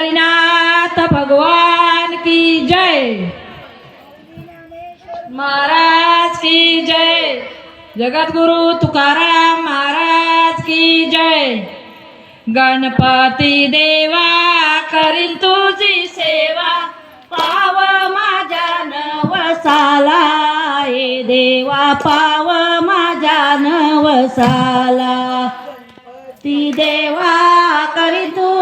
हरिनाथ भगवान की जय। महाराज की जय। जगद्गुरु तुकाराम महाराज की जय। गणपती देवा करीन तुझी सेवा। पाव माझ्या नवसाला हे देवा पाव माझ्या नवसाला। ती देवा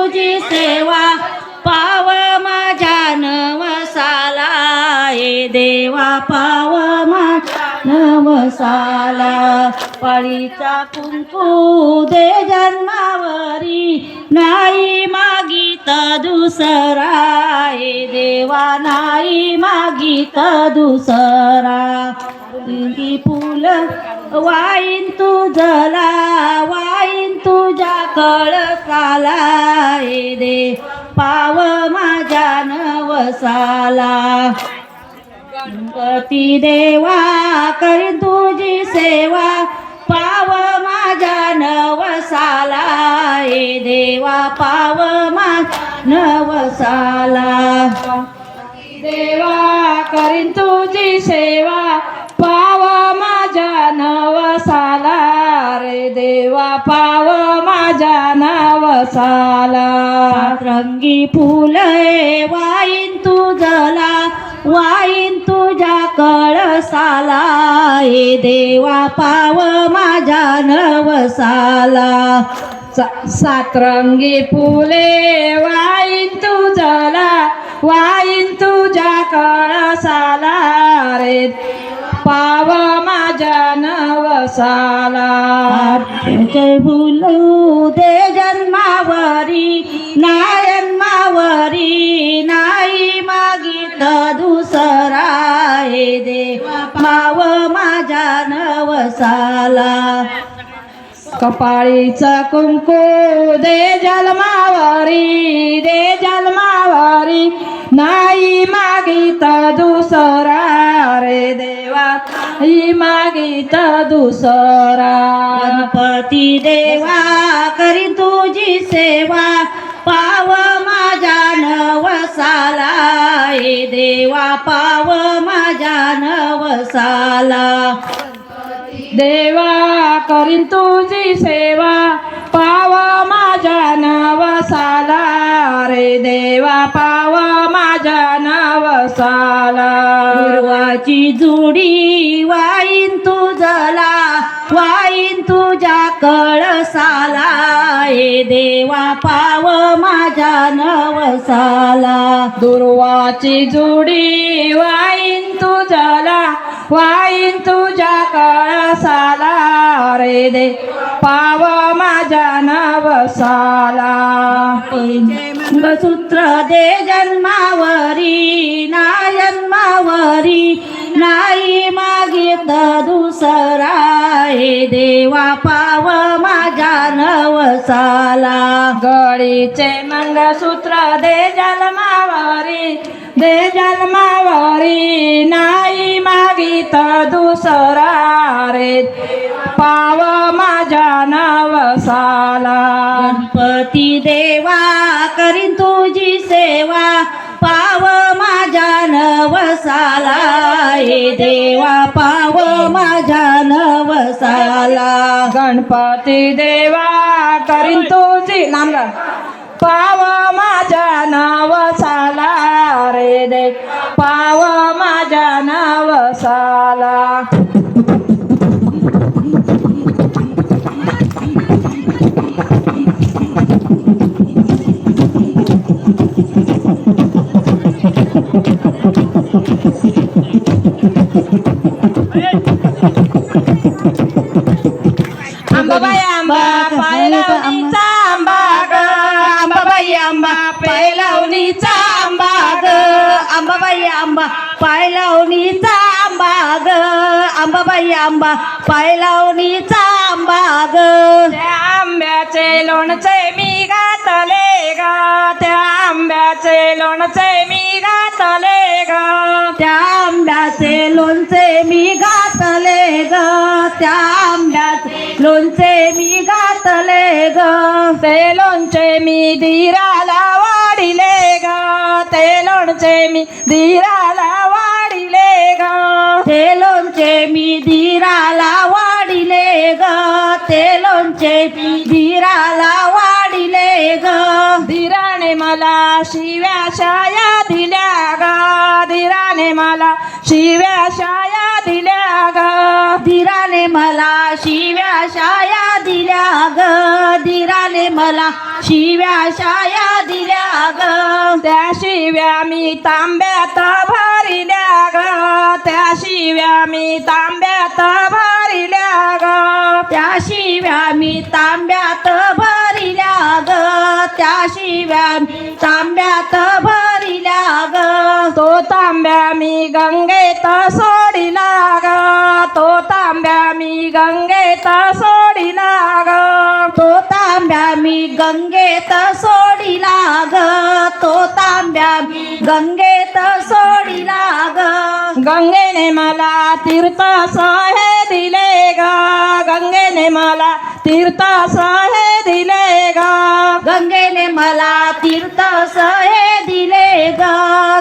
तुझी सेवा पाव माझ्या नवसाला. हे देवा पाव माझ्या नवसाला. पळीचा कुंकू दे जन्मावरी. नाही मागित दुसरा. हे देवा नाही मागित दुसरा. ती फुल वाईन तुझला वाईन तुझ्या कळसाला हे दे पाव माझ्या नवसाला. गणपती देवा करी तुझी सेवा पाव माझ्या नवसाला हे देवा पाव माझ्या नवसाला. देवा करीन तुझी सेवा देवा पाव माझ्या नवसाला. रंगी फुले वाईन तुझला वाईन तुझ्या कळसाला. हे देवा पाव माझ्या नवसाला. सातरंगी फुले वाईन तुझला वाईन तुझ्या कळसाला. रे पाव माझ्या नवसाला जय बोलू दे जन्मावरी नायन्मावरी नाही मागित दुसरा हे दे माव माझ्या नवसाला कपाळीचा कुंकू दे जलमावारी दे जलमावारी नाही मागित दुसरा रे देवा ही मागित दुसरा. गणपती देवा करी तुझी सेवा पाव माझ्या नवसाला. देवा पाव माझ्या नवसाला. देवा करीन तुझी सेवा. पाव माझ्या नवसाला. रे देवा पाव माझ्या नवसाला. गुरुवाची जुडी वाईन तुझला वाईन तुझ्या कळसाला. हे देवा पाव माझ्या साला दुर्वाची जुडी वाईन तुझला वाईन तुझ्या कळसाला. रे दे पाव माझ्या नवसाला. सूत्र दे जन्मावरी ना जन्मावरी नाही मागित दुसरा हे देवा पाव माझ्या नवसाला गळीचे मंगसूत्र दे जन्मावरी दे जन्मावरी नाही मागित दुसरा रे. पाव माझ्या नवसाला. गणपती देवा करीन तुझी सेवा. पाव माझ्या नवसाला हे देवा पाव माझ्या नवसाला. गणपती देवा करीन तुझी नाम पाव माझ्या नवसाला रे दे. पाव माझ्या नवसाला. पायलावणीचा आंबा ग आंबाबाई आंबा पायलावणीचा आंबा ग आंबाबाई आंबा पायलावणीचा आंबा ग त्या आंब्याचे लोणचे मी घातले ग. त्या आंब्याचे लोणचे मी घातले ग. त्या आंब्याचे लोणचे मी घातले ग. त्या आंब्याचे लोणचे मी घातले ग. ते लोणचे मी वाढिले ते लोणचे मी धीराला वाढिले ग. ते लोणचे मी धीराला वाढिले ग. ते लोणचे मी धीराला वाढिले ग. धीराने मला शिव्या शाया दिल्या ग. धीराने मला शिव्या शाया दिल्या ग. धीराने मला शिव्या शाया दिल्या ग. मला शिव्या शाया दिल्या ग. त्या शिव्या मी तांब्यात भरिल्या ग. त्या शिव्या मी तांब्यात भरिल्या ग. त्या शिव्या मी तांब्यात भरिल्या ग. त्या शिव्या मी तांब्यात भरिल्या ग. तो तांब्या मी गंगेत सोडिला ग. तो तांब्या मी गंगेत सोडिला मी गंगेत सोडिला ग तो तांब्या गंगेत सोडिला ग गंगेने मला तीर्थ सहे दिले ग गंगेने मला तीर्थ सहे दिले ग. गंगेने मला तीर्थ सहे दिले ग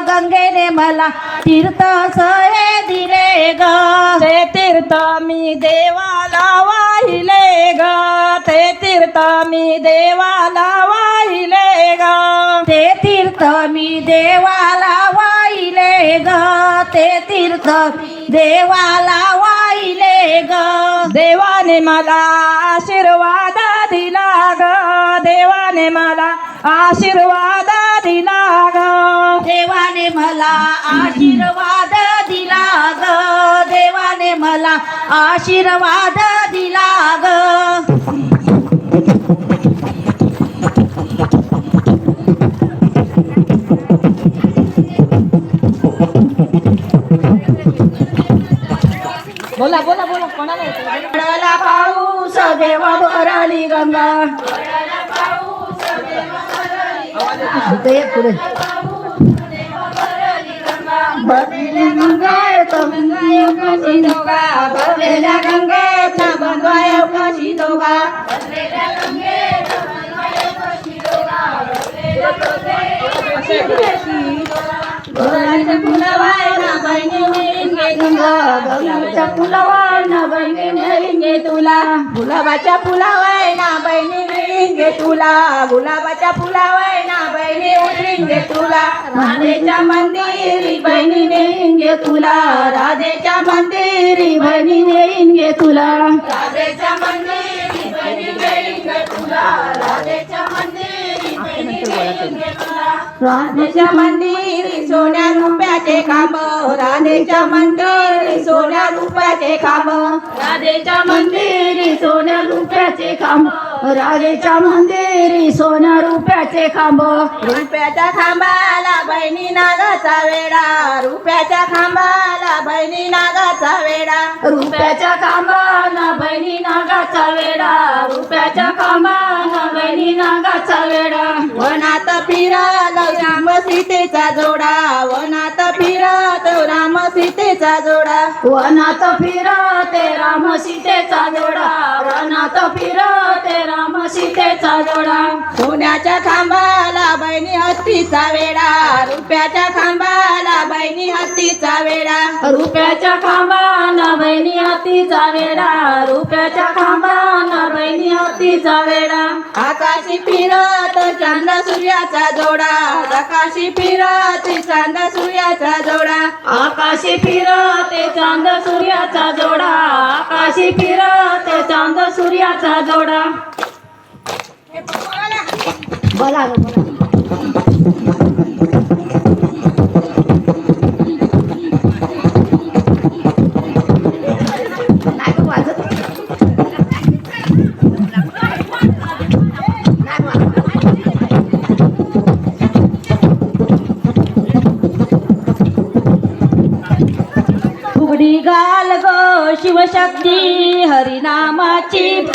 गंगेने मला तीर्थ सहे दिले ग. ते तीर्थ मी देवाला वाहिले ग. तीर्थ मी देवाला वाहिले ग. ते तीर्थ मी देवाला वाहिले ग. ते तीर्थ देवाला वाहिले ग. देवाने मला आशीर्वाद दिला ग. देवाने मला आशीर्वाद दिला ग. देवाने मला आशीर्वाद दिला ग. देवाने मला आशीर्वाद दिला ग. बोला बोला बोला कोणाला येतं? पडला पाऊस देवा भराली गंगा इथं ये पुढे भरलेल्या गंगेत बंगाय उपाशी दोघा भरलेल्या गंगेत बंगाय उपाशी गुलाबाच्या गंगाच्या फुलावायना बहिणी नेईन बहिणी नेईन तुला. गुलाबाच्या फुलावायना ना बहिणी उतरीन घे तुला. राधेच्या मंदिरी बहिणी नेईन तुला. राधेच्या मंदिरी बहिणी नेईन तुला. राधेच्या मंदिरी बहिणी नेईन तुला. राधेच्या मंदिरी बहिणी नेईन गे तुला राधेच्या मंदिर सोन्या रुपयाचे खांब. राधेच्या मंदिर सोन्या रुपयाचे खांब. राधेच्या मंदिर सोन्या रुपयाचे खांब. राधेच्या मंदिरी सोन्या रुपयाचे खांब. रुपयाच्या खांबाला बहिणी नागाचा वेडा. रुपयाच्या खांबाला बहिणी नागाचा वेडा. रुपयाच्या खांबाला बहिणी नागाचा वेडा. रुपयाच्या खांबाला बहिणी नागाचा वेडा. सीतेचा जोडा वनात फिरत राम सीतेचा जोडा. वनात फिरते राम सीतेचा जोडा. वनात फिरते राम सीतेचा जोडा. सोन्याच्या खांबाला बहिणी हत्तीचा वेडा. रुपयाच्या खांबाला बहिणी हत्तीचा वेडा. रुपयाच्या खांबाला बहिणी हत्तीचा वेडा. रुपयाच्या खांबाला बहिणी हत्तीचा वेडा. आकाशी फिरत चांद सूर्याचा जोडा. आकाशी फिरत चांद सूर्याचा जोडा. आकाशी फिरते चांद सूर्याचा जोडा. आकाशी फिरते चांद सूर्याचा जोडा. बोला बोला शिवशक्ती हरिनामाची.